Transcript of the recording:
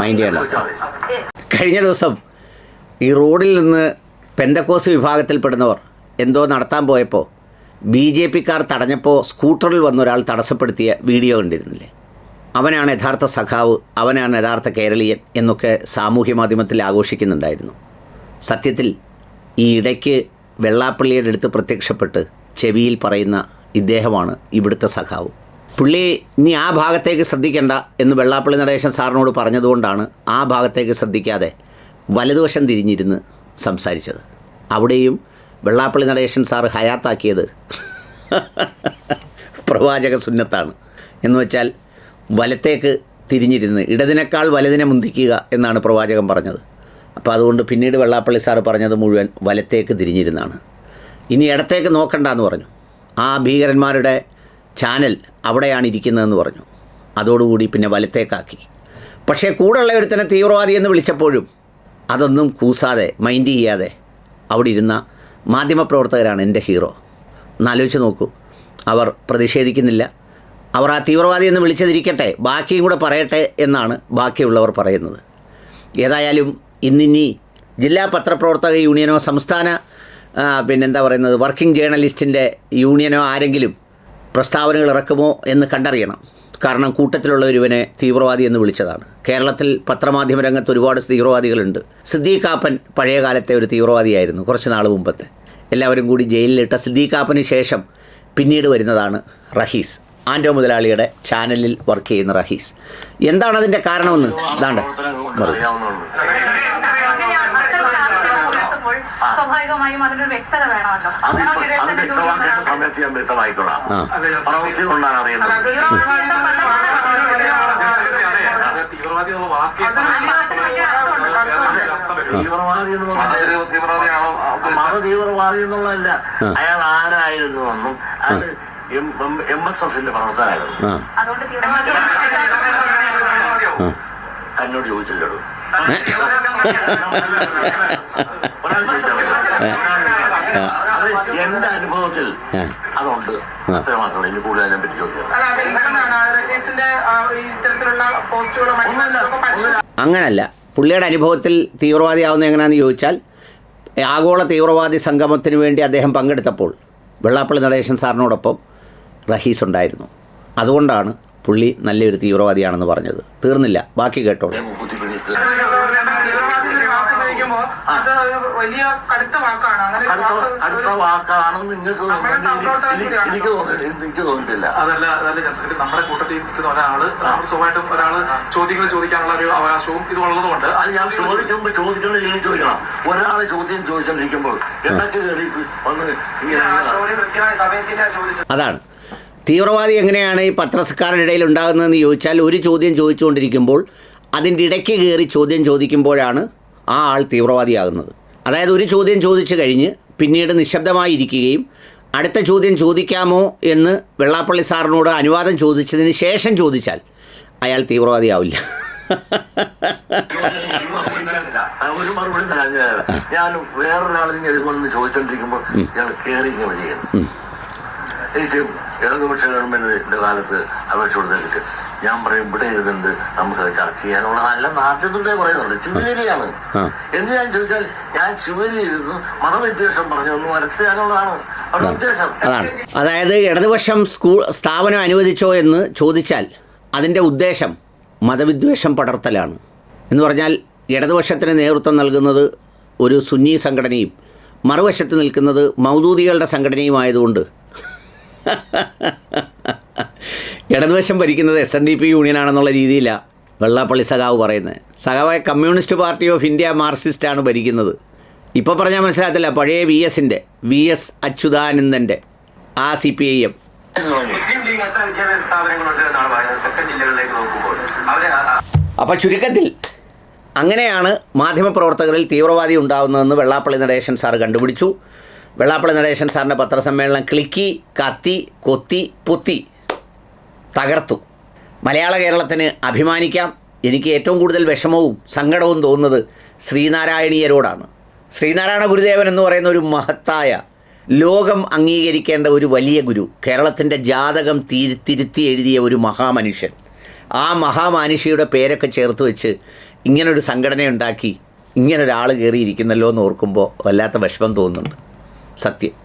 Mind ചെയ്യണം കഴിഞ്ഞ ദിവസം ഈ റോഡിൽ നിന്ന് പെന്തക്കോസ് വിഭാഗത്തിൽപ്പെടുന്നവർ എന്തോ നടത്താൻ പോയപ്പോൾ ബി ജെ പിക്കാർ തടഞ്ഞപ്പോൾ സ്കൂട്ടറിൽ വന്ന ഒരാൾ തടസ്സപ്പെടുത്തിയ വീഡിയോ കണ്ടിരുന്നില്ലേ? അവനാണ് യഥാർത്ഥ സഖാവ് അവനാണ് യഥാർത്ഥ കേരളീയൻ എന്നൊക്കെ സാമൂഹ്യ മാധ്യമത്തിൽ ആഘോഷിക്കുന്നുണ്ടായിരുന്നു. സത്യത്തിൽ ഈ ഇടയ്ക്ക് വെള്ളാപ്പള്ളിയുടെ അടുത്ത് പ്രത്യക്ഷപ്പെട്ട് ചെവിയിൽ പറയുന്ന ഇദ്ദേഹമാണ് ഇവിടുത്തെ സഖാവ്. പുള്ളി ഇനി ആ ഭാഗത്തേക്ക് ശ്രദ്ധിക്കേണ്ട എന്ന് വെള്ളാപ്പള്ളി നടേശൻ സാറിനോട് പറഞ്ഞതുകൊണ്ടാണ് ആ ഭാഗത്തേക്ക് ശ്രദ്ധിക്കാതെ വലതുവശം തിരിഞ്ഞിരുന്ന് സംസാരിച്ചത്. അവിടെയും വെള്ളാപ്പള്ളി നടേശൻ സാറ് ഹയാത്താക്കിയത് പ്രവാചക സുന്നത്താണ്. എന്ന് വെച്ചാൽ വലത്തേക്ക് തിരിഞ്ഞിരുന്ന് ഇടതിനേക്കാൾ വലതിനെ മുന്തിക്കുക എന്നാണ് പ്രവാചകൻ പറഞ്ഞത്. അപ്പോൾ അതുകൊണ്ട് പിന്നീട് വെള്ളാപ്പള്ളി സാറ് പറഞ്ഞത് മുഴുവൻ വലത്തേക്ക് തിരിഞ്ഞിരുന്നാണ്. ഇനി ഇടത്തേക്ക് നോക്കണ്ട എന്ന് പറഞ്ഞു. ആ ഭീകരന്മാരുടെ ചാനൽ അവിടെയാണ് ഇരിക്കുന്നതെന്ന് പറഞ്ഞു. അതോടുകൂടി പിന്നെ വലത്തേക്കാക്കി. പക്ഷേ കൂടെയുള്ള ഒരുത്തനെ തീവ്രവാദി എന്ന് വിളിച്ചപ്പോഴും അതൊന്നും കൂസാതെ മൈൻഡ് ചെയ്യാതെ അവിടെ ഇരുന്ന മാധ്യമപ്രവർത്തകരാണ് എന്റെ ഹീറോ. എന്നാലോചിച്ച് നോക്കൂ അവർ പ്രതിഷേധിക്കുന്നില്ല. അവർ ആ തീവ്രവാദി എന്ന് വിളിച്ചതിരിക്കട്ടെ ബാക്കിയും കൂടെ പറയട്ടെ എന്നാണ് ബാക്കിയുള്ളവർ പറയുന്നത്. ഏതായാലും ഇന്നിനി ജില്ലാ പത്രപ്രവർത്തക യൂണിയനോ സംസ്ഥാന പിന്നെന്താ പറയുന്നത് വർക്കിംഗ് ജേർണലിസ്റ്റിന്റെ യൂണിയനോ ആരെങ്കിലും പ്രസ്താവനകൾ ഇറക്കുമോ എന്ന് കണ്ടറിയണം. കാരണം കൂട്ടത്തിലുള്ള ഒരുവനെ തീവ്രവാദി എന്ന് വിളിച്ചതാണ്. കേരളത്തിൽ പത്രമാധ്യമ രംഗത്ത് ഒരുപാട് തീവ്രവാദികളുണ്ട്. സിദ്ദീഖാപ്പൻ പഴയ കാലത്തെ ഒരു തീവ്രവാദിയായിരുന്നു കുറച്ച് നാൾ മുമ്പത്തെ. എല്ലാവരും കൂടി ജയിലിലിട്ട സിദ്ദീഖാപ്പന് ശേഷം പിന്നീട് വരുന്നതാണ് റഹീസ്. ആൻഡോ മുതലാളിയുടെ ചാനലിൽ വർക്ക് ചെയ്യുന്ന റഹീസ്. എന്താണ് അതിന്റെ കാരണമെന്ന്? ഇതാണ്ട് സ്വാഭാവികമായും അതിനൊരു വ്യക്തത വേണമല്ലോ. അതിപ്പോ അങ്ങനെ അത് തന്നെ വ്യക്തമാക്കേണ്ട ചോദിക്കുന്നത് സമയത്ത് ഞാൻ വ്യക്തമായിക്കൊള്ളാം. പ്രവൃത്തി കൊണ്ടാണ് അറിയുന്നത് തീവ്രവാദി എന്നുള്ള വാക്ക് തീവ്രവാദി എന്ന് പറഞ്ഞാൽ തീവ്രവാദിയാണോ മത തീവ്രവാദി എന്നുള്ളതല്ല. അയാൾ ആരായിരുന്നു എന്നും അത് എം എസ് എഫിന്റെ തീവ്രവാദി എന്നോട് ചോദിച്ചില്ലടോ. അത് എന്റെ അനുഭവത്തിൽ അതുണ്ട് അത്ര മാത്രമേ ഇനി കൂടുതൽ അതിനെ പറ്റി ചോദിക്കാം. അങ്ങനല്ല. പുള്ളിയുടെ അനുഭവത്തിൽ തീവ്രവാദിയാവുന്ന എങ്ങനെയാണെന്ന് ചോദിച്ചാൽ ആഗോള തീവ്രവാദി സംഗമത്തിന് വേണ്ടി അദ്ദേഹം പങ്കെടുത്തപ്പോൾ വെള്ളാപ്പള്ളി നടേശൻ സാറിനോടൊപ്പം റഹീസ് ഉണ്ടായിരുന്നു അതുകൊണ്ടാണ് പുള്ളി നല്ലൊരു തീവ്രവാദിയാണെന്ന് പറഞ്ഞത്. തീർന്നില്ല. ബാക്കി കേട്ടോളൂ. വലിയ കടുത്ത വാക്കാണ് അടുത്ത വാക്കാണ് നിങ്ങൾക്ക് തോന്നുന്നു എനിക്ക് അതല്ല അതല്ല ജനസംഖ്യ നമ്മുടെ കൂട്ടത്തിൽ നിൽക്കുന്ന ഒരാൾ നമ്മൾ സ്വാഭാവികമായിട്ടും ഒരാൾ ചോദ്യങ്ങൾ ചോദിക്കാനുള്ള ഒരു അവകാശവും ഇത് ഉള്ളതുകൊണ്ട്. അത് ഞാൻ ചോദിക്കുമ്പോൾ ചോദിക്കണം ഇല്ലെങ്കിൽ ചോദിക്കണം. ഒരാൾ ചോദ്യം ചോദിച്ചോണ്ടിരിക്കുമ്പോൾ ഇടയ്ക്ക് കയറി വന്ന് അതാണ്. തീവ്രവാദി എങ്ങനെയാണ് ഈ പത്രക്കാരുടെ ഇടയിൽ ഉണ്ടാകുന്നതെന്ന് ചോദിച്ചാൽ ഒരു ചോദ്യം ചോദിച്ചുകൊണ്ടിരിക്കുമ്പോൾ അതിന്റെ ഇടയ്ക്ക് കയറി ചോദ്യം ചോദിക്കുമ്പോഴാണ് ആ ആൾ തീവ്രവാദിയാകുന്നത്. അതായത് ഒരു ചോദ്യം ചോദിച്ചു കഴിഞ്ഞ് പിന്നീട് നിശബ്ദമായി ഇരിക്കുകയും അടുത്ത ചോദ്യം ചോദിക്കാമോ എന്ന് വെള്ളാപ്പള്ളി സാറിനോട് അനുവാദം ചോദിച്ചതിന് ശേഷം ചോദിച്ചാൽ അയാൾ തീവ്രവാദിയാവില്ല. ഒരു മറുപടി ഞാൻ വേറൊരാളിനെ ചോദിച്ചോണ്ടിരിക്കുമ്പോൾ ഇയാൾ കയറി ഇങ്ങനെ എനിക്ക് ഇടതുപക്ഷ ഗവൺമെന്റിന്റെ കാലത്ത് അപേക്ഷ കൊടുത്തിട്ട് ഞാൻ പറയും ഇവിടെ ഇരുന്നുണ്ട് നമുക്ക് ചർച്ച ചെയ്യാനുള്ള നല്ല നാട്യത്തിലേ പറയുന്നുണ്ട്. ശിവഗിരിയാണ് ആ. എന്ത് ഞാൻ ചോദിച്ചാൽ ഞാൻ ശിവഗിരി ഇരുന്നു മതവിദ്വേഷം പറഞ്ഞു ഒന്ന് വരത്തിയാനുള്ളതാണ്. അവരുടെ ഉദ്ദേശം. അതാണ്. അതായത് ഇടതുപക്ഷം സ്കൂൾ സ്ഥാപനം അനുവദിച്ചോ എന്ന് ചോദിച്ചാൽ അതിന്റെ ഉദ്ദേശം മതവിദ്വേഷം പടർത്തലാണ്. എന്ന് പറഞ്ഞാൽ ഇടതുപക്ഷത്തിന് നേതൃത്വം നൽകുന്നത് ഒരു സുന്നി സംഘടനയും മറുവശത്ത് നിൽക്കുന്നത് മൗദൂദികളുടെ സംഘടനയുമായതുകൊണ്ട് ഇടതുവശം ഭരിക്കുന്നത് എസ് എൻ ഡി പി യൂണിയനാണെന്നുള്ള രീതിയിലാണ് വെള്ളാപ്പള്ളി സഖാവ് പറയുന്നത്. സഖാവായ കമ്മ്യൂണിസ്റ്റ് പാർട്ടി ഓഫ് ഇന്ത്യ മാർക്സിസ്റ്റാണ് ഭരിക്കുന്നത്. ഇപ്പോൾ പറഞ്ഞാൽ മനസ്സിലാകത്തില്ല. പഴയ വി എസിന്റെ വി എസ് അച്യുതാനന്ദന്റെ ആ സി പി ഐ എം അപ്പോൾ ചുരുക്കത്തിൽ അങ്ങനെയാണ് മാധ്യമപ്രവർത്തകരിൽ തീവ്രവാദി ഉണ്ടാവുന്നതെന്ന് വെള്ളാപ്പള്ളി നടേശൻ സാർ കണ്ടുപിടിച്ചു. വെള്ളാപ്പള്ളി നടേശൻ സാറിന്റെ പത്രസമ്മേളനം ക്ലിക്കി കത്തി കൊത്തി പൊത്തി തകർത്തു. മലയാള കേരളത്തിന് അഭിമാനിക്കാം. എനിക്ക് ഏറ്റവും കൂടുതൽ വിഷമവും സങ്കടവും തോന്നുന്നത് ശ്രീനാരായണീയരോടാണ്. ശ്രീനാരായണ ഗുരുദേവൻ എന്ന് പറയുന്ന ഒരു മഹത്തായ ലോകം അംഗീകരിക്കേണ്ട ഒരു വലിയ ഗുരു കേരളത്തിന്റെ ജാതകം തിരി തിരുത്തി എഴുതിയ ഒരു മഹാമനുഷ്യൻ. ആ മഹാമാനുഷിയുടെ പേരൊക്കെ ചേർത്ത് വെച്ച് ഇങ്ങനൊരു സംഘടനയുണ്ടാക്കി ഇങ്ങനൊരാൾ കയറിയിരിക്കുന്നല്ലോ എന്ന് ഓർക്കുമ്പോൾ വല്ലാത്ത വിഷമം തോന്നുന്നുണ്ട്. സത്യം